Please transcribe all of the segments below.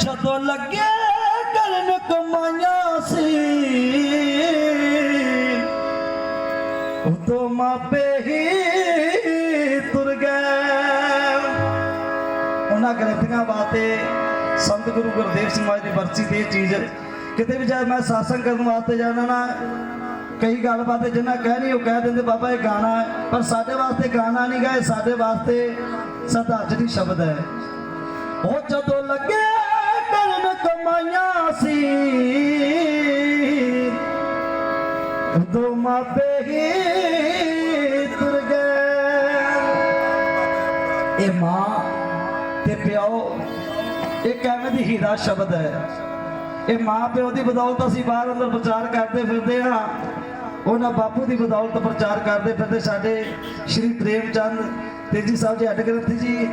ਜਦੋਂ ਲੱਗੇ ਕਰਨ ਕਮਾਈਆਂ ਸੀ, ਉਦੋਂ ਮਾਪੇ ਹੀ ਤੁਰ ਗਏ। ਉਹਨਾਂ ਗ੍ਰੰਥੀਆਂ ਵਾਸਤੇ ਸੰਤ ਗੁਰੂ ਗੁਰਦੇਵ ਸਿੰਘ ਮਹਾਰਾਜ ਦੀ ਬਰਸੀ ਤੇ ਇਹ ਚੀਜ਼। ਕਿਤੇ ਵੀ ਜਾਏ ਮੈਂ ਸਾਸੰਗ ਕਰਨ ਵਾਸਤੇ ਜਾਣਾ ਨਾ ਕਈ ਗੱਲਬਾਤ ਜਿੰਨਾ ਕਹਿ ਨਹੀਂ, ਉਹ ਕਹਿ ਦਿੰਦੇ, ਬਾਬਾ, ਇਹ ਗਾਣਾ ਹੈ। ਪਰ ਸਾਡੇ ਵਾਸਤੇ ਗਾਣਾ ਨਹੀਂ ਗਾਏ ਸਾਡੇ ਵਾਸਤੇ ਸਦਾ ਸਦਾਚਰੀ ਸ਼ਬਦ ਹੈ। ਉਹ ਜਦੋਂ ਲੱਗੇ ਸੀ ਉਦੋਂ ਮਾਪੇ ਹੀ ਤੁਰ ਗਏ। ਇਹ ਮਾਂ ਤੇ ਪਿਓ, ਇਹ ਐਵੇਂ ਦੀ ਹੀਰਾ ਸ਼ਬਦ ਹੈ। ਇਹ ਮਾਂ ਪਿਓ ਦੀ ਬਦੌਲਤ ਅਸੀਂ ਬਾਹਰ ਅੰਦਰ ਪ੍ਰਚਾਰ ਕਰਦੇ ਫਿਰਦੇ ਹਾਂ। ਉਹਨਾਂ ਬਾਪੂ ਦੀ ਬਦੌਲਤ ਪ੍ਰਚਾਰ ਕਰਦੇ ਫਿਰਦੇ। ਸਾਡੇ ਸ਼੍ਰੀ ਪ੍ਰੇਮ ਚੰਦ ਤੇਜੀ ਸਾਹਿਬ ਜੀ ਅੱਡ ਗ੍ਰੰਥੀ ਜੀ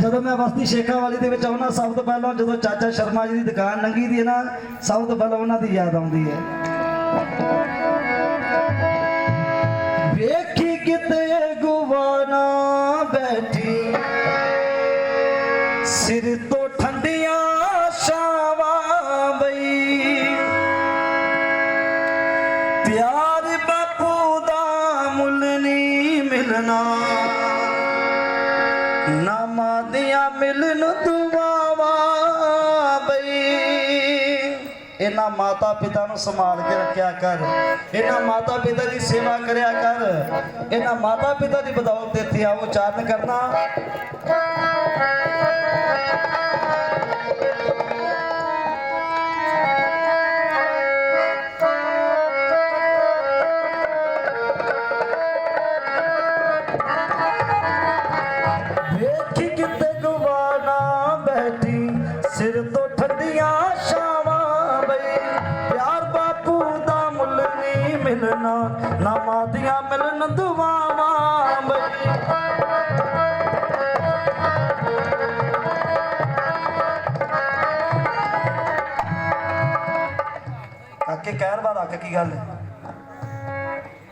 ਜਦੋਂ ਮੈਂ ਵਸਤੀ ਸ਼ੇਖਾ ਵਾਲੀ ਦੇ ਵਿੱਚ ਆਉਣਾ ਸਭ ਤੋਂ ਪਹਿਲਾਂ ਜਦੋਂ ਚਾਚਾ ਸ਼ਰਮਾ ਜੀ ਦੀ ਦੁਕਾਨ ਲੰਗੀ ਦੀ ਹੈ ਨਾ, ਸਭ ਤੋਂ ਪਹਿਲਾਂ ਉਹਨਾਂ ਦੀ ਯਾਦ ਆਉਂਦੀ ਹੈ। ਵੇਖੀ ਕਿਤੇ ਗੁਵਾਨਾ ਬੈਠੀ, ਸਿਰ ਤੋਂ ਠੰਡੀਆਂ ਛਾਵਾਂ ਬਈ। ਪਿਆਰ ਬਾਪੂ ਦਾ ਮੁੱਲ ਨਹੀਂ ਮਿਲਣਾ, ਨਾ ਮਿਲਨ ਮਿਲਣ ਬਈ। ਇਹਨਾਂ ਮਾਤਾ ਪਿਤਾ ਨੂੰ ਸੰਭਾਲ ਕੇ ਰੱਖਿਆ ਕਰ। ਇਹਨਾਂ ਮਾਤਾ ਪਿਤਾ ਦੀ ਸੇਵਾ ਕਰਿਆ ਕਰ। ਇਹਨਾਂ ਮਾਤਾ ਪਿਤਾ ਦੀ ਬਦੌਲਤ ਇੱਥੇ ਆਵੋ ਉਚਾਰਨ ਕਰਨਾ। ਸਿਰ ਤੋਂ ਠੰਡੀਆਂ ਛਾਵਾਂ ਬਈ। ਪਿਆਰ ਬਾਪੂ ਦਾ ਮੁੱਲ ਨਹੀਂ ਮਿਲਣਾ ਨਾ ਮਾਦੀਆਂ ਮਿਲਣ ਦੁਆਵਾਂ ਬਈ। ਕਾਕੇ ਕਹਿਰ ਬਾਰ ਰੱਖ ਕੀ ਗੱਲ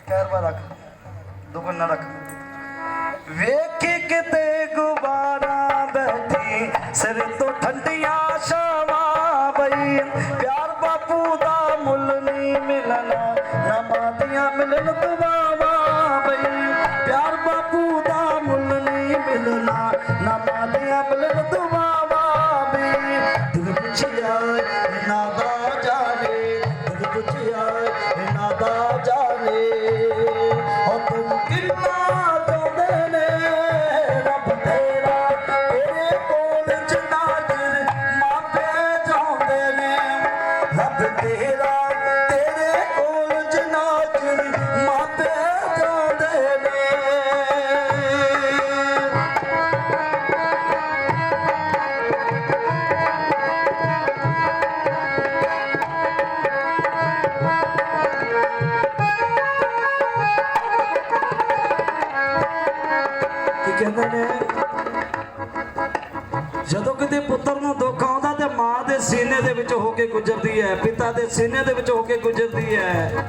ਕਹਿਰ ਬਾਰ ਰੱਖ ਦੁਗਣ ਨਾ ਰੱਖ ਵੇਖੀ ਕਿਤੇ ਗੁਬਾਰਾ ਬੈਠੀ, ਸਿਰ ਤੋਂ ਮਿਲਣਾ, ਨਾ ਮਾਤੀਆਂ ਮਿਲਣ ਦੁਆਵਾਂ ਬਈ। ਪਿਆਰ ਬਾਪੂ ਦਾ ਮੁੱਲ ਨਹੀਂ ਮਿਲਣਾ ਨਾ ਮਾਤੀਆਂ ਮਿਲਣ ਦੁਆਵਾਂ ਬਈ। ਦਿਲ ਪੁੱਛਿਆ ਨਾ ਕਹਿੰਦੇ ਨੇ, ਜਦੋਂ ਕਿਤੇ ਪੁੱਤਰ ਨੂੰ ਦੁੱਖ ਆਉਂਦਾ ਤੇ ਮਾਂ ਦੇ ਸੀਨੇ ਦੇ ਵਿੱਚ ਹੋ ਕੇ ਗੁਜ਼ਰਦੀ ਹੈ, ਪਿਤਾ ਦੇ ਸੀਨੇ ਦੇ ਵਿੱਚ ਹੋ ਕੇ ਗੁਜ਼ਰਦੀ ਹੈ,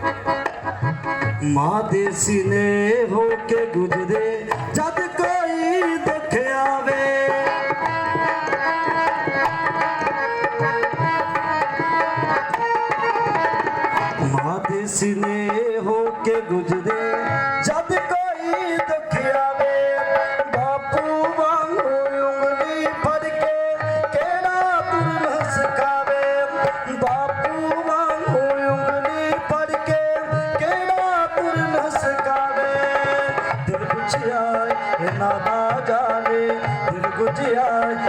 ਮਾਂ ਦੇ ਸੀਨੇ ਹੋ ਕੇ ਗੁਜ਼ਰੇ, ਜਦ ਕੋਈ ਦੁੱਖ ਆਵੇ। ਮਾਂ ਦੇ ਸੀਨੇ ਹੋ ਕੇ ਗੁਜ਼ਰੇ, ਜਦ ਦਿਲ ਪੁੱਛਿਆ ਇਹਨਾਂ ਦਾ ਜਾਣੇ ਦਿਲ ਗੁੱਝਿਆ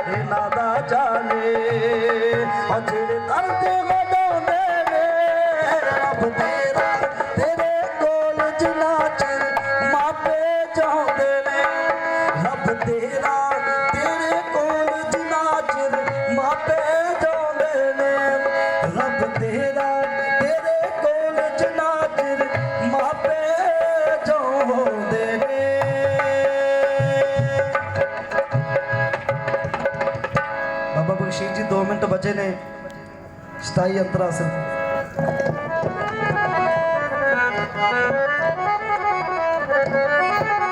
ਇਹਨਾਂ ਦਾ ਜਾਣੇ ਅਜਿਹੇ ਕਰਦੇ ਵਧਾਉਂਦੇ ਨੇ ਰੱਬ ਮਿੰਟ ਬਚੇ ਨੇ 27 ਅੰਤਰਾ ਸਿਰ